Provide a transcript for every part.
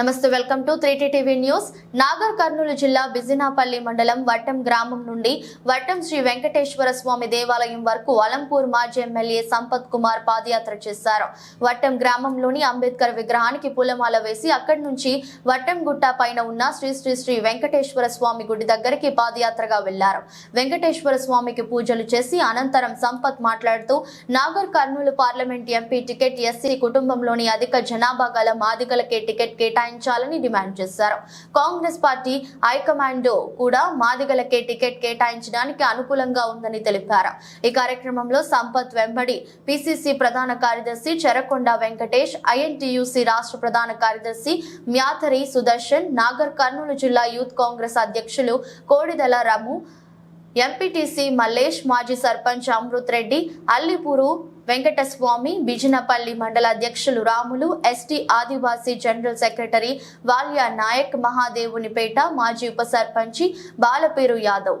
నమస్తే welcome to three TV news. Nagar Kurnool జిల్లా బిజినాపల్లి మండలం వట్టం గ్రామం నుండి వట్టం శ్రీ వెంకటేశ్వర స్వామి దేవాలయం వరకు అలంపూర్ మాజీ ఎమ్మెల్యే సంపత్ కుమార్ పాదయాత్ర చేశారు. వట్టం గ్రామంలోని అంబేద్కర్ విగ్రహానికి పూలమాల వేసి అక్కడి నుంచి వట్టం గుట్ట పైన ఉన్న శ్రీ శ్రీ శ్రీ వెంకటేశ్వర స్వామి గుడి దగ్గరికి పాదయాత్రగా వెళ్ళారు. వెంకటేశ్వర స్వామికి పూజలు చేసి అనంతరం సంపత్ మాట్లాడుతూ Nagar Kurnool parliament MP ticket SC కుటుంబంలోని అధిక జనాభా గల మాదిగలకే టికెట్ కేటాయించాలని డిమాండ్ చేశారు. కాంగ్రెస్ పార్టీ హైకమాండ్ కూడా మాదిగలకే టికెట్ కేటాయించడానికి అనుకూలంగా ఉందని తెలిపారు. ఈ కార్యక్రమంలో సంపత్ వెంబడి పిసిసి ప్రధాన కార్యదర్శి చెరకొండ వెంకటేష్ ఐఎన్టీయూసీ రాష్ట్ర ప్రధాన కార్యదర్శి మ్యాథరి సుదర్శన్ నాగర్ కర్నూలు జిల్లా యూత్ కాంగ్రెస్ అధ్యక్షులు కోడిదల రము ఎంపీటీసీ మల్లేష్ మాజీ సర్పంచ్ అమృత్ రెడ్డి అల్లిపూరు వెంకటస్వామి బిజినపల్లి మండల అధ్యక్షులు Ramulu ST Adivasi general secretary Valya Naik Mahadevunipeta మాజీ ఉప సర్పంచి బాలపేరు యాదవ్.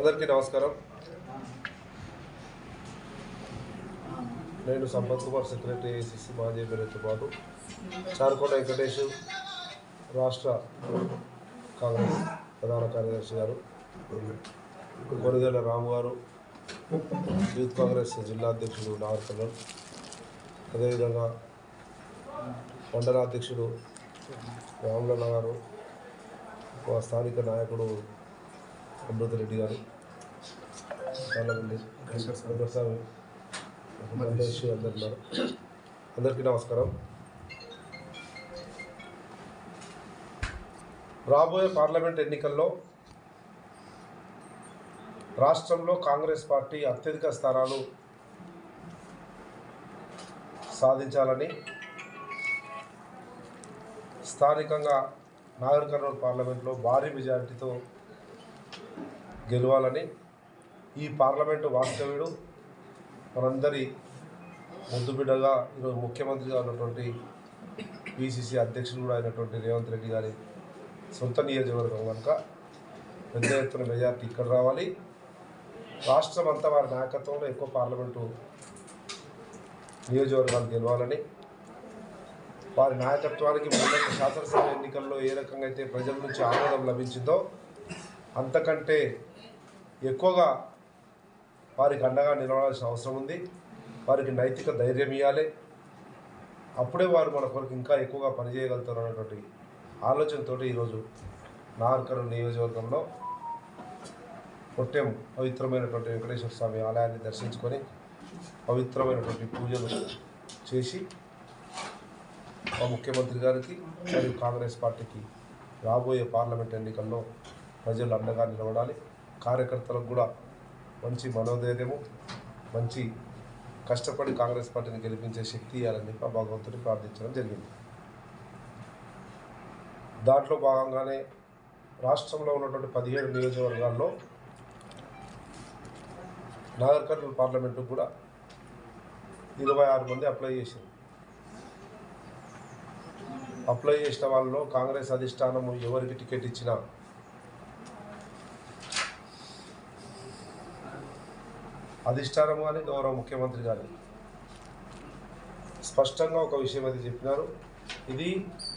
అందరికీ నమస్కారం. నేను సంపత్ కుమార్ సెక్రటరీ ఏసీసీ మాజీ ఎమ్మెల్యేతో పాటు చారుకోట వెంకటేష్ రాష్ట్ర కాంగ్రెస్ ప్రధాన కార్యదర్శి గారు కొనిదెల రాము గారు యూత్ కాంగ్రెస్ జిల్లా అధ్యక్షుడు నాగర్కర్ణన్ అదేవిధంగా మండలాధ్యక్షుడు రాములన్న గారు స్థానిక నాయకుడు అమృత రెడ్డి గారు చాలామంది ప్రసాద్ మల్లేష్ అందరు ఉన్నారు. అందరికీ నమస్కారం. రాబోయే పార్లమెంట్ ఎన్నికల్లో రాష్ట్రంలో కాంగ్రెస్ పార్టీ అత్యధిక స్థానాలు సాధించాలని స్థానికంగా నాగర్ కర్నూలు పార్లమెంట్లో భారీ మెజారిటీతో గెలవాలని ఈ పార్లమెంటు వాస్తవ్యుడు మనందరి ముద్దుబిడ్డగా ఈరోజు ముఖ్యమంత్రిగా ఉన్నటువంటి పిసిసి అధ్యక్షుడు కూడా అయినటువంటి రేవంత్ రెడ్డి గారి సొంత నియోజకవర్గం కనుక పెద్ద ఎత్తున మెజార్టీ ఇక్కడ రావాలి. రాష్ట్రం అంతా వారి నాయకత్వంలో ఎక్కువ పార్లమెంటు నియోజకవర్గాలు గెలవాలని వారి నాయకత్వానికి మొదటి శాసనసభ ఎన్నికల్లో ఏ రకంగా అయితే ప్రజల నుంచి ఆమోదం లభించిందో అంతకంటే ఎక్కువగా వారికి అండగా నిలవాల్సిన అవసరం ఉంది. వారికి నైతిక ధైర్యం ఇవ్వాలి అప్పుడే వారు మన కొరకు ఇంకా ఎక్కువగా పనిచేయగలుగుతారు అన్నటువంటి ఆలోచనతో ఈరోజు నాగర్కరు నియోజకవర్గంలో పొట్టెం పవిత్రమైనటువంటి వెంకటేశ్వర స్వామి ఆలయాన్ని దర్శించుకొని పవిత్రమైనటువంటి పూజలు చేసి మా ముఖ్యమంత్రి గారికి మరియు కాంగ్రెస్ పార్టీకి రాబోయే పార్లమెంట్ ఎన్నికల్లో ప్రజలు అండగా నిలబడాలి. కార్యకర్తలకు కూడా మంచి మనోధైర్యము మంచి కష్టపడి కాంగ్రెస్ పార్టీని గెలిపించే శక్తి ఇవ్వాలని చెప్పి ఆ భగవంతుని ప్రార్థించడం జరిగింది. దాంట్లో భాగంగానే రాష్ట్రంలో ఉన్నటువంటి పదిహేడు నియోజకవర్గాల్లో నాగర్ కర్నూలు కూడా ఇరవై ఆరు మంది అప్లై చేశారు. అప్లై చేసిన వాళ్ళలో కాంగ్రెస్ అధిష్టానము ఎవరికి టికెట్ ఇచ్చినా అధిష్టానం కానీ గౌరవ ముఖ్యమంత్రి కానీ స్పష్టంగా ఒక విషయం అయితే చెప్పినారు. ఇది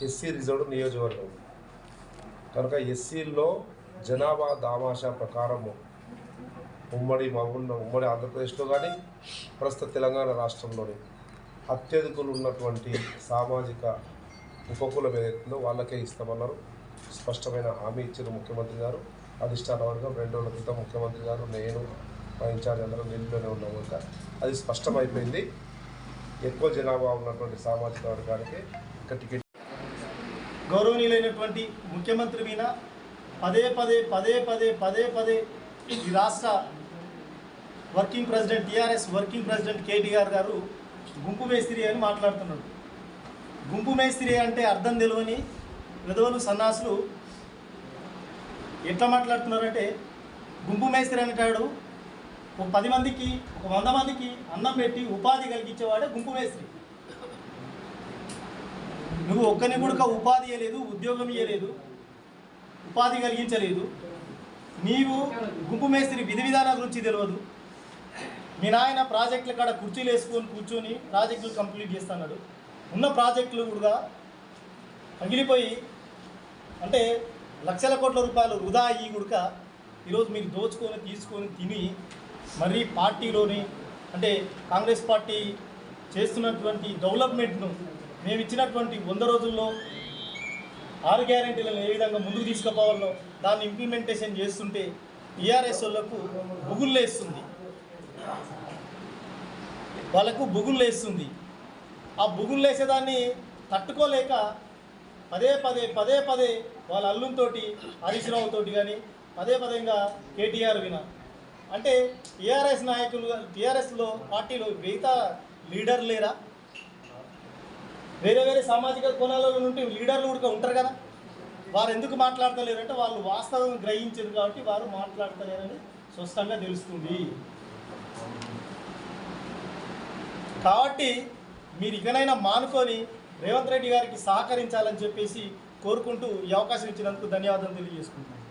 ఎస్సీ రిజర్వ్డ్ నియోజకవర్గం. కనుక ఎస్సీల్లో జనాభా దామాషా ప్రకారము ఉమ్మడి మహబూబ్ ఉమ్మడి ఆంధ్రప్రదేశ్లో కానీ ప్రస్తుత తెలంగాణ రాష్ట్రంలోని అత్యధికులు ఉన్నటువంటి సామాజిక ఉపకులం ఏదైతుందో వాళ్ళకే ఇస్తామన్నారు. స్పష్టమైన హామీ ఇచ్చిన ముఖ్యమంత్రి గారు అధిష్టాన వర్గం రెండు రోజుల క్రితం ముఖ్యమంత్రి గారు నేను మా ఇన్ఛార్జ్ అందరం ఢిల్లీలోనే ఉన్నాము. ఇంకా అది స్పష్టమైపోయింది. ఎక్కువ జనాభా ఉన్నటువంటి సామాజిక వర్గానికి ఇంకా టికెట్ గౌరవనీయులైనటువంటి ముఖ్యమంత్రి మీద పదే పదే పదే పదే పదే పదే ఈ రాష్ట్ర working president TRS working president KTR garu గుంపు మేస్త్రి అని మాట్లాడుతున్నాడు గుంపు మేస్త్రి అంటే అర్థం తెలియని విధవలు సన్నాసులు ఎట్లా మాట్లాడుతున్నారంటే గుంపు మేస్త్రి అనేటాడు ఒక పది మందికి ఒక వంద మందికి అన్నం పెట్టి ఉపాధి కలిగించేవాడే గుంపు మేస్త్రి నువ్వు ఒక్కని కూడా ఉపాధి ఇవ్వలేదు ఉద్యోగం ఇవ్వలేదు ఉపాధి కలిగించలేదు. నీవు గుంపు మేస్త్రి విధి విధానాల గురించి తెలియదు మీ నాయన ప్రాజెక్టుల కాడ కుర్చీలు వేసుకొని కూర్చొని ప్రాజెక్టులు కంప్లీట్ చేస్తున్నాడు. ఉన్న ప్రాజెక్టులు కూడా పగిలిపోయి అంటే లక్షల కోట్ల రూపాయలు వృధా అయ్యి గుడక ఈరోజు మీరు దోచుకొని తీసుకొని తిని మరీ పార్టీలోని అంటే కాంగ్రెస్ పార్టీ చేస్తున్నటువంటి డెవలప్మెంట్ను మేము ఇచ్చినటువంటి వంద రోజుల్లో ఆరు గ్యారెంటీలను ఏ విధంగా ముందుకు తీసుకుపోవాలో దాన్ని ఇంప్లిమెంటేషన్ చేస్తుంటే టీఆర్ఎస్ వాళ్ళకు బుగుళ్ళేస్తుంది వాళ్ళకు బుగుళ్ళేస్తుంది ఆ బుగుళ్ళేసేదాన్ని తట్టుకోలేక పదే పదే పదే పదే వాళ్ళ అల్లుంతోటి హరీష్ రావుతోటి కానీ పదే పదేగా కేటీఆర్ విన అంటే టీఆర్ఎస్ నాయకులు టీఆర్ఎస్లో పార్టీలో మిగతా లీడర్ లేరా? వేరే వేరే సామాజిక కోణాలలో నుండి లీడర్లు కూడా ఉంటారు కదా. వారు ఎందుకు మాట్లాడతలేరు అంటే వాళ్ళు వాస్తవం గ్రహించారు కాబట్టి వారు మాట్లాడతలేరని స్పష్టంగా తెలుస్తుంది. కాబట్టి మీరు ఇకనైనా మానుకొని రేవంత్ రెడ్డి గారికి సహకరించాలని చెప్పేసి కోరుకుంటూ ఈ అవకాశం ఇచ్చినందుకు ధన్యవాదాలు తెలియజేసుకుంటున్నాను.